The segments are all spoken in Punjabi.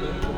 Thank you.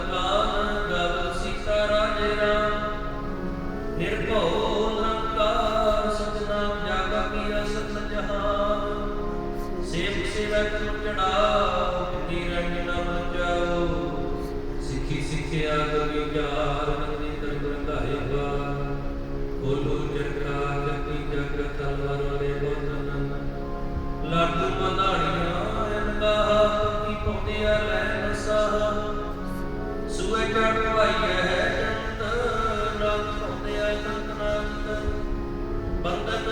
ਸੇਵੈ ਤੁਮ ਚੜਾਓ ਨੀ ਰੰਜਨਾ ਬਚਾਓ ਸਿੱਖੀ ਸਿੱਖਿਆ ਗਵੀ ਚਾਰ ਨਦੀ ਤਰ ਗੰਧਾਇਬਾ ਬੋਲੋ ਜਰਕਾ ਜਤੀ ਜਗ ਤਲਵਰ ਦੇ ਬੰਦਨ ਲਾਟੂ ਬੰਧਾਣੀਆਂ ਅੰਦਾ ਕੀ ਪਾਉਂਦੇ ਆ ਲੈਨ ਸਾਹ। ਸੂਏ ਚੜ ਭਾਈਏ ਹੈ ਜੰਤ ਰਾਤ ਪਾਉਂਦੇ ਆ ਨੰਦ ਨੰਦ ਬੰਦਨ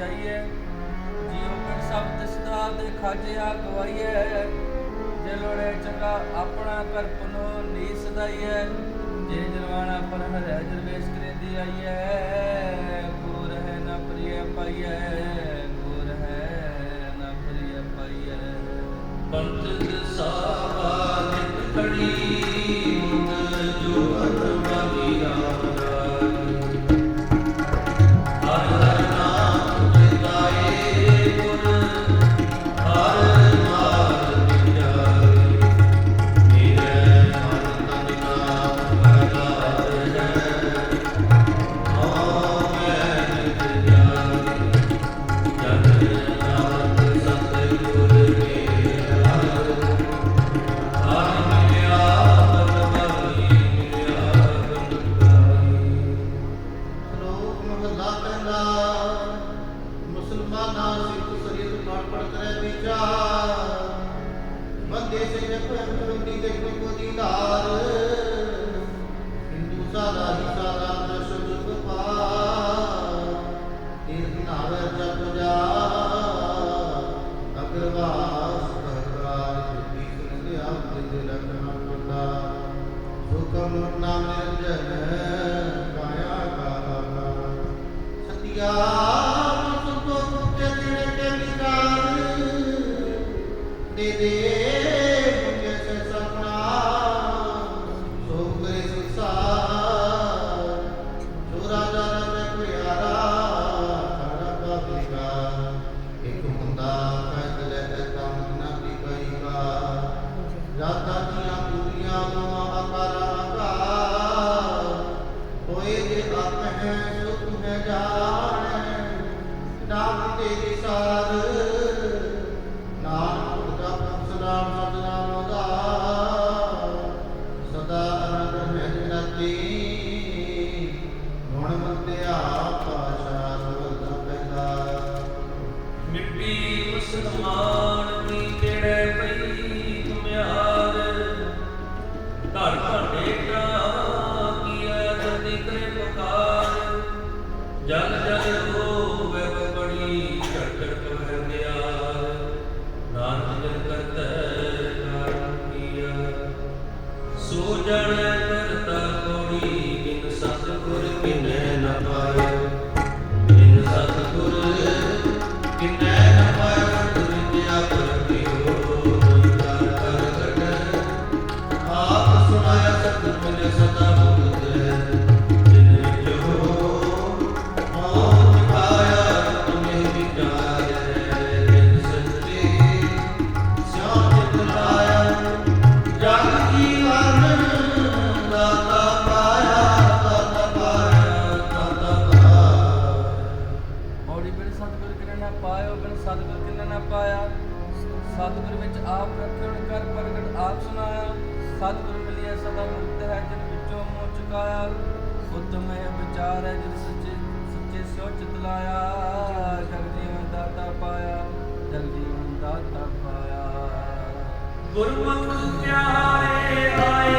ਜਾਈਏ, ਜੀਉ ਕਰ ਸਬਦ ਸਦਾ ਦੇ ਖਾਜਿਆ ਗਵਾਈਏ, ਜੇ ਲੋੜੇ ਚੰਗਾ ਆਪਣਾ ਕਰ ਪੁਨੋ ਨੀ ਸਦਾਈਏ, ਜੇ ਜਲਵਾਣਾ ਪਰ ਹਰਿਆ ਜਰਵੇਸ਼ ਕਰੇ ਦੀ ਆਈਏ ਕੋ ਰਹਿ ਨਾ ਪ੍ਰਿਆ ਪਾਈਏ। गुरुविन ਸਤਿਗੁਰ ਵਿੱਚ ਆਪ ਪ੍ਰਗਟ ਕਰ, ਪ੍ਰਗਟ ਆਪ ਸੁਨਾਇਆ ਸਤਿਗੁਰ ਮਿਲਿਆ ਸਦਾ ਮੁਕਤ ਹੈ, ਜਿਨ ਵਿੱਚੋਂ ਮੋਹ ਚੁਕਾਇਆ। ਉਤਮ ਹੈ ਵਿਚਾਰ ਹੈ ਜਿਨ ਸੱਚੇ ਸੱਚੇ ਸਿਉ ਚਿਤ ਲਾਇਆ। ਜਗ ਜੀਵਨ ਦਾਤਾ ਪਾਇਆ, ਜਗ ਜੀਵਨ ਦਾਤਾ ਪਾਇਆ। ਗੁਰਮੁਖ ਪਿਆਰੇ ਆਏ।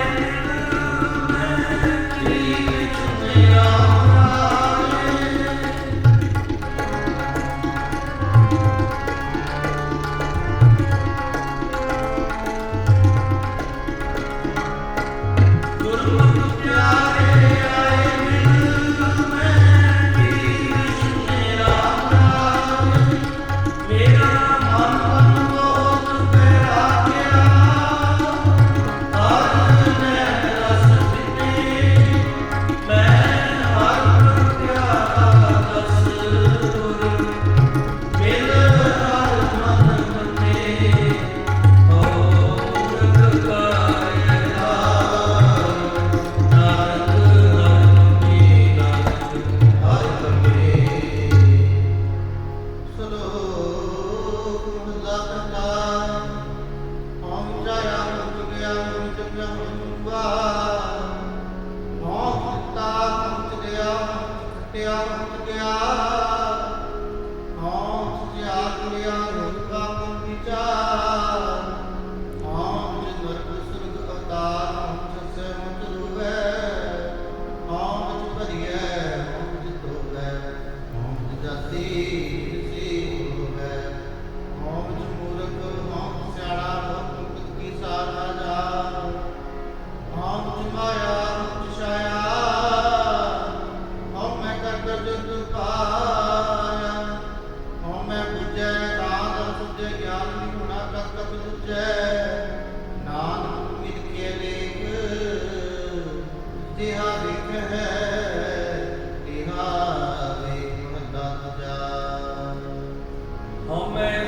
Amen.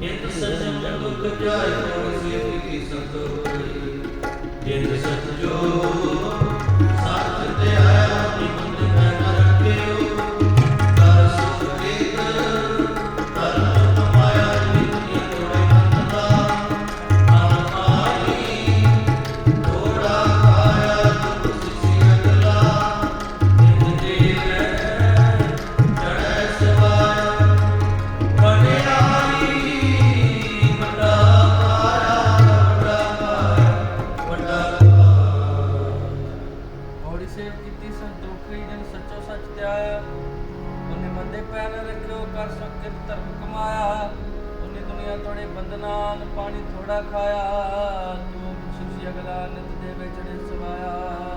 ਜਿਤ ਸਜਨ ਮੁਖ ਜਾਇ ਕੋ ਸਿੱਖ ਕੀ ਸਤੋ ਜਿਤ ਸਤ ਜੋ ਹੋੜੀ ਸੇਵ ਕੀਤੀ, ਸੰਤੋਖੀ ਜਨ ਸੱਚੋ ਸੱਚ ਧਿਆਇਆ ਉਹਨੇ ਮੰਦੇ ਪੈਰ ਰੱਖਿਓ ਕਰ ਸਕਿਰ ਧਰਮ ਕਮਾਇਆ। ਉਹਨੇ ਦੁਨੀਆ ਤੋੜੇ ਬੰਦਨਾਨ ਪਾਣੀ ਥੋੜਾ ਖਾਇਆ। ਤੂੰ ਸਿਰ ਅਗਲਾ ਨਿਤ ਦੇ ਵਿੱਚ ਸਵਾਇਆ।